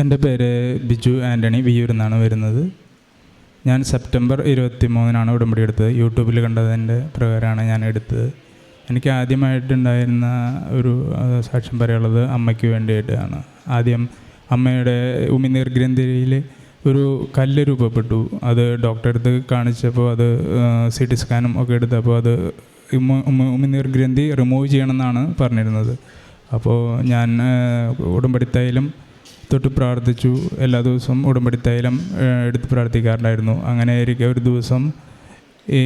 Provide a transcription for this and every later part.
എന്റെ പേര് ബിജു ആന്റണി വിയൂരിൽ നിന്നാണ് വരുന്നത്. ഞാൻ സെപ്റ്റംബർ ഇരുപത്തി മൂന്നിനാണ് ഉടമ്പടി എടുത്തത്. യൂട്യൂബിൽ കണ്ടതിന്റെ പ്രകാരമാണ് ഞാൻ എടുത്തത്. എനിക്ക് ആദ്യമായിട്ടുണ്ടായിരുന്ന ഒരു സാക്ഷ്യം പറയാനുള്ളത് അമ്മയ്ക്ക് വേണ്ടിയിട്ടാണ്. ആദ്യം അമ്മയുടെ ഉമിനീർ ഗ്രന്ഥിയിൽ ഒരു കല്ല് രൂപപ്പെട്ടു. അത് ഡോക്ടറെ അടുത്ത് കാണിച്ചപ്പോൾ അത് സി ടി സ്കാനും ഒക്കെ എടുത്തപ്പോൾ അത് ഉമിനീർ ഗ്രന്ഥി റിമൂവ് ചെയ്യണമെന്നാണ് പറഞ്ഞിരുന്നത്. അപ്പോൾ ഞാൻ ഉടമ്പടിത്തായാലും തൊട്ട് പ്രാർത്ഥിച്ചു. എല്ലാ ദിവസവും ഉടമ്പടി തൈലം എടുത്ത് പ്രാർത്ഥിക്കാറുണ്ടായിരുന്നു. അങ്ങനെ ഇരിക്കെ ഒരു ദിവസം ഈ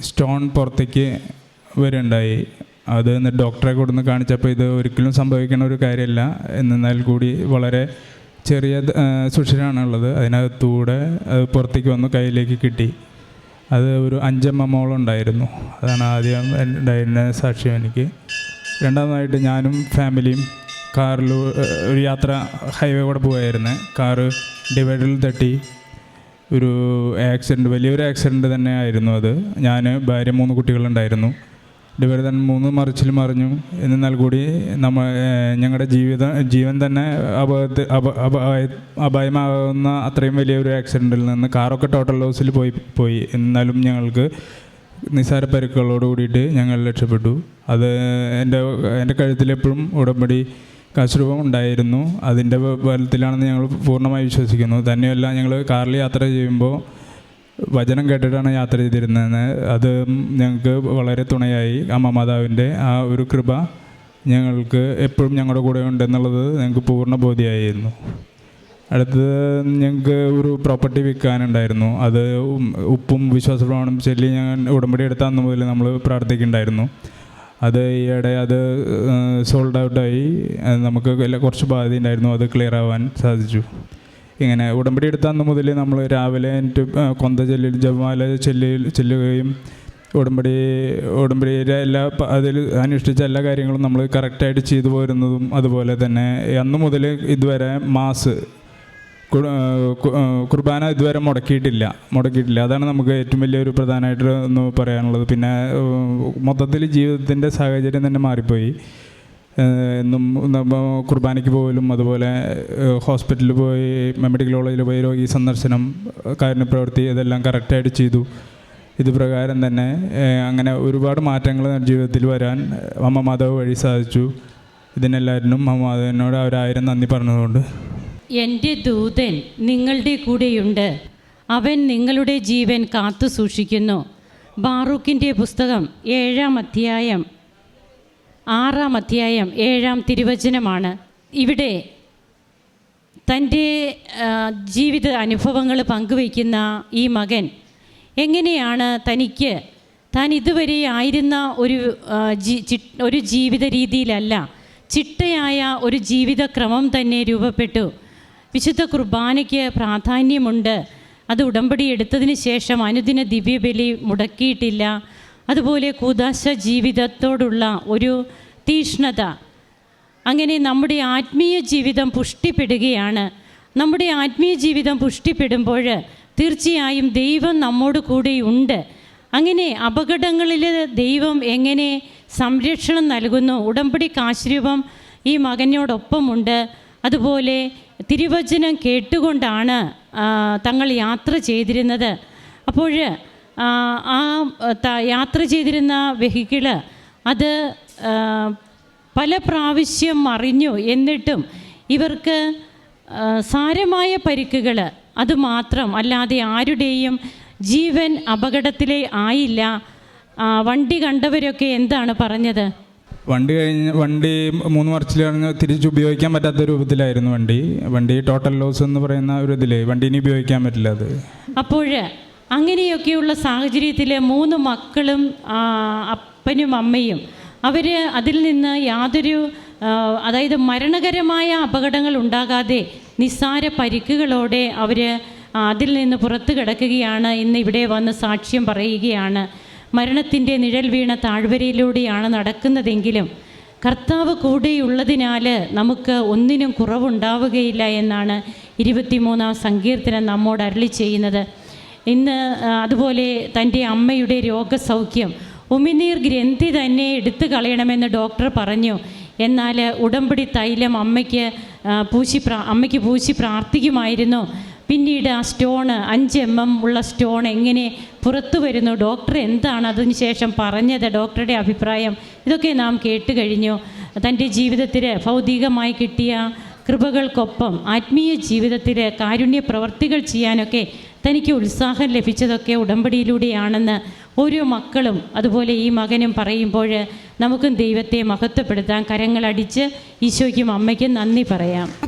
സ്റ്റോൺ പുറത്തേക്ക് വരുണ്ടായി. അത് എന്നിട്ട് ഡോക്ടറെ കൊടുന്ന് കാണിച്ചപ്പോൾ ഇത് ഒരിക്കലും സംഭവിക്കുന്ന ഒരു കാര്യമല്ല. എന്നാൽ കൂടി വളരെ ചെറിയ സുഷിരാണുള്ളത് അതിനകത്തൂടെ അത് പുറത്തേക്ക് വന്ന് കയ്യിലേക്ക് കിട്ടി. അത് ഒരു അഞ്ചമ്മ മോളുണ്ടായിരുന്നു. അതാണ് ആദ്യം ഉണ്ടായിരുന്ന സാക്ഷ്യം എനിക്ക്. രണ്ടാമതായിട്ട് ഞാനും ഫാമിലിയും കാറിൽ ഒരു യാത്ര ഹൈവേ കൂടെ പോയായിരുന്നു കാറ് ഡിവൈഡറിൽ തട്ടി. ഒരു ആക്സിഡന്റ് വലിയൊരു ആക്സിഡന്റ് തന്നെ ആയിരുന്നു അത്. ഞാൻ ഭാര്യ മൂന്ന് കുട്ടികളുണ്ടായിരുന്നു. ഡിവൈഡർ തന്നെ മൂന്ന് മറിച്ചിൽ മറിഞ്ഞു. എന്നാൽ കൂടി നമ്മൾ ഞങ്ങളുടെ ജീവിത ജീവൻ തന്നെ അപകടത്തിൽ അപ അപായ- അപായമാകുന്ന അത്രയും വലിയൊരു ആക്സിഡന്റിൽ നിന്ന് കാറൊക്കെ ടോട്ടൽ ലോസിൽ പോയി പോയി. എന്നാലും ഞങ്ങൾക്ക് നിസ്സാര പരിക്കുകളോട് കൂടിയിട്ട് ഞങ്ങൾ രക്ഷപ്പെട്ടു. അത് എന്റെ എന്റെ കഴുത്തിലെപ്പോഴും ഉടമ്പടി കാശുരൂപം ഉണ്ടായിരുന്നു അതിന്റെ ബലത്തിലാണെന്ന് ഞങ്ങൾ പൂർണമായി വിശ്വസിക്കുന്നു. തന്നെയല്ല ഞങ്ങൾ കാറിൽ യാത്ര ചെയ്യുമ്പോൾ വചനം കേട്ടിട്ടാണ് യാത്ര ചെയ്തിരുന്നത് അത് ഞങ്ങൾക്ക് വളരെ തുണയായി. അമ്മ മാതാവിന്റെ ആ ഒരു കൃപ ഞങ്ങൾക്ക് എപ്പോഴും ഞങ്ങളുടെ കൂടെ ഉണ്ടെന്നുള്ളത് ഞങ്ങൾക്ക് പൂർണ ബോധ്യമായിരുന്നു. അടുത്തത് ഞങ്ങൾക്ക് ഒരു പ്രോപ്പർട്ടി വിൽക്കാനുണ്ടായിരുന്നു. അത് ഉപ്പും വിശ്വാസപ്രമാണം ചൊല്ലി ഞാൻ ഉടമ്പടി എടുത്ത അന്ന് മുതൽ നമ്മൾ പ്രാർത്ഥിക്കുന്നുണ്ടായിരുന്നു. അത് ഈയിടെ അത് സോൾഡ് ഔട്ടായി നമുക്ക് കുറച്ച് ബാധ്യത ഉണ്ടായിരുന്നു. അത് ക്ലിയർ ആവാൻ സാധിച്ചു. ഇങ്ങനെ ഉടമ്പടി എടുത്ത അന്ന് മുതൽ നമ്മൾ രാവിലെ എന്റെ കൊന്ത ചെല്ലിൽ ജപമാല ചെല്ലി ചെല്ലുകയും ഉടമ്പടി ഉടമ്പടിയിലെ എല്ലാ അതിൽ അനുഷ്ഠിച്ച എല്ലാ കാര്യങ്ങളും നമ്മൾ കറക്റ്റായിട്ട് ചെയ്തു പോരുന്നതും അതുപോലെ തന്നെ. അന്ന് മുതൽ ഇതുവരെ മാസ് കുർബാന ഇതുവരെ മുടക്കിയിട്ടില്ല. മുടക്കിയിട്ടില്ല. അതാണ് നമുക്ക് ഏറ്റവും വലിയൊരു പ്രധാനമായിട്ട് ഒന്ന് പറയാനുള്ളത്. പിന്നെ മൊത്തത്തിൽ ജീവിതത്തിന്റെ സാഹചര്യം തന്നെ മാറിപ്പോയി. എന്നും കുർബാനയ്ക്ക് പോകലും അതുപോലെ ഹോസ്പിറ്റലിൽ പോയി മെഡിക്കൽ കോളേജിൽ പോയി രോഗി സന്ദർശനം കാരുണ്യപ്രവൃത്തി ഇതെല്ലാം കറക്റ്റായിട്ട് ചെയ്തു. ഇത് പ്രകാരം തന്നെ അങ്ങനെ ഒരുപാട് മാറ്റങ്ങൾ ജീവിതത്തിൽ വരാൻ അമ്മ മാതാവ് വഴി സാധിച്ചു. ഇതിനെല്ലാവരിനും അമ്മ മാതാവിനോട് അവരായിരം നന്ദി പറഞ്ഞതുകൊണ്ട്. എന്റെ ദൂതൻ നിങ്ങളുടെ കൂടെയുണ്ട്. അവൻ നിങ്ങളുടെ ജീവൻ കാത്തു സൂക്ഷിക്കുന്നു. ബാറൂക്കിന്റെ പുസ്തകം ഏഴാം അധ്യായം ആറാം അധ്യായം ഏഴാം തിരുവചനമാണ്. ഇവിടെ തന്റെ ജീവിത അനുഭവങ്ങൾ പങ്കുവയ്ക്കുന്ന ഈ മകൻ എങ്ങനെയാണ് തനിക്ക് താൻ ഇതുവരെ ആയിരുന്ന ഒരു ഒരു ജീവിത രീതിയിലല്ല ചിട്ടയായ ഒരു ജീവിതക്രമം തന്നെ രൂപപ്പെട്ടു. വിശുദ്ധ കുർബാനയ്ക്ക് പ്രാധാന്യമുണ്ട്. അത് ഉടമ്പടി എടുത്തതിന് ശേഷം അനുദിന ദിവ്യബലി മുടക്കിയിട്ടില്ല. അതുപോലെ കൂതാശ ജീവിതത്തോടുള്ള ഒരു തീഷ്ണത. അങ്ങനെ നമ്മുടെ ആത്മീയ ജീവിതം പുഷ്ടിപ്പെടുകയാണ്. നമ്മുടെ ആത്മീയ ജീവിതം പുഷ്ടിപ്പെടുമ്പോൾ തീർച്ചയായും ദൈവം നമ്മോട് കൂടെയുണ്ട് അങ്ങനെ അപകടങ്ങളിൽ ദൈവം എങ്ങനെ സംരക്ഷണം നൽകുന്നു? ഉടമ്പടി കാശ്രൂപം ഈ മകനോടൊപ്പമുണ്ട്. അതുപോലെ തിരുവചനം കേട്ടുകൊണ്ടാണ് തങ്ങൾ യാത്ര ചെയ്തിരുന്നത്. അപ്പോൾ ആ യാത്ര ചെയ്തിരുന്ന വെഹിക്കിൾ അത് പല പ്രാവശ്യം മറിഞ്ഞു എന്നിട്ടും ഇവർക്ക് സാരമായ പരിക്കുകൾ അതുമാത്രം അല്ലാതെ ആരുടെയും ജീവൻ അപകടത്തിലേ ആയില്ല. വണ്ടി കണ്ടവരൊക്കെ എന്താണ് പറഞ്ഞത്? വണ്ടി കഴിഞ്ഞ് വണ്ടി മൂന്ന് മറിച്ചിൽ കഴിഞ്ഞ് തിരിച്ച് ഉപയോഗിക്കാൻ പറ്റാത്ത രൂപത്തിലായിരുന്നു വണ്ടി. വണ്ടി ടോട്ടൽ ലോസ് എന്ന് പറയുന്ന ഒരു ഇതിലേ വണ്ടി ഇനി ഉപയോഗിക്കാൻ പറ്റില്ല അത്. അപ്പോൾ അങ്ങനെയൊക്കെയുള്ള സാഹചര്യത്തിൽ മൂന്ന് മക്കളും അപ്പനും അമ്മയും അവർ അതിൽ നിന്ന് യാതൊരു അതായത് മരണകരമായ അപകടങ്ങൾ ഉണ്ടാകാതെ നിസ്സാര പരിക്കുകളോടെ അവർ അതിൽ നിന്ന് പുറത്തു കിടക്കുകയാണ്. ഇന്ന് ഇവിടെ വന്ന് സാക്ഷ്യം പറയുകയാണ്. മരണത്തിന്റെ നിഴൽ വീണ താഴ്വരയിലൂടെയാണ് നടക്കുന്നതെങ്കിലും കർത്താവ് കൂടെയുള്ളതിനാൽ നമുക്ക് ഒന്നിനും കുറവുണ്ടാവുകയില്ല എന്നാണ് ഇരുപത്തിമൂന്നാം സങ്കീർത്തനം നമ്മോട് അരളി ചെയ്യുന്നത്. ഇന്ന് അതുപോലെ തന്റെ അമ്മയുടെ രോഗസൗഖ്യം ഉമിനീർ ഗ്രന്ഥി തന്നെ എടുത്തു കളയണമെന്ന് ഡോക്ടർ പറഞ്ഞു. എന്നാൽ ഉടമ്പടി തൈലം അമ്മയ്ക്ക് പൂശി അമ്മയ്ക്ക് പൂശി പ്രാർത്ഥിക്കുമായിരുന്നു. പിന്നീട് ആ സ്റ്റോണ് അഞ്ച് എം എം ഉള്ള സ്റ്റോൺ എങ്ങനെ പുറത്തു വരുന്നു? ഡോക്ടർ എന്താണ് അതിന് ശേഷം പറഞ്ഞത്? ഡോക്ടറുടെ അഭിപ്രായം ഇതൊക്കെ നാം കേട്ട് കഴിഞ്ഞു. തന്റെ ജീവിതത്തിൽ ഭൗതികമായി കിട്ടിയ കൃപകൾക്കൊപ്പം ആത്മീയ ജീവിതത്തിൽ കാരുണ്യ പ്രവർത്തികൾ ചെയ്യാനൊക്കെ തനിക്ക് ഉത്സാഹം ലഭിച്ചതൊക്കെ ഉടമ്പടിയിലൂടെയാണെന്ന് ഓരോ മക്കളും അതുപോലെ ഈ മകനും പറയുമ്പോൾ നമുക്കും ദൈവത്തെ മഹത്വപ്പെടുത്താൻ കരങ്ങളടിച്ച് ഈശോയ്ക്കും അമ്മയ്ക്കും നന്ദി പറയാം.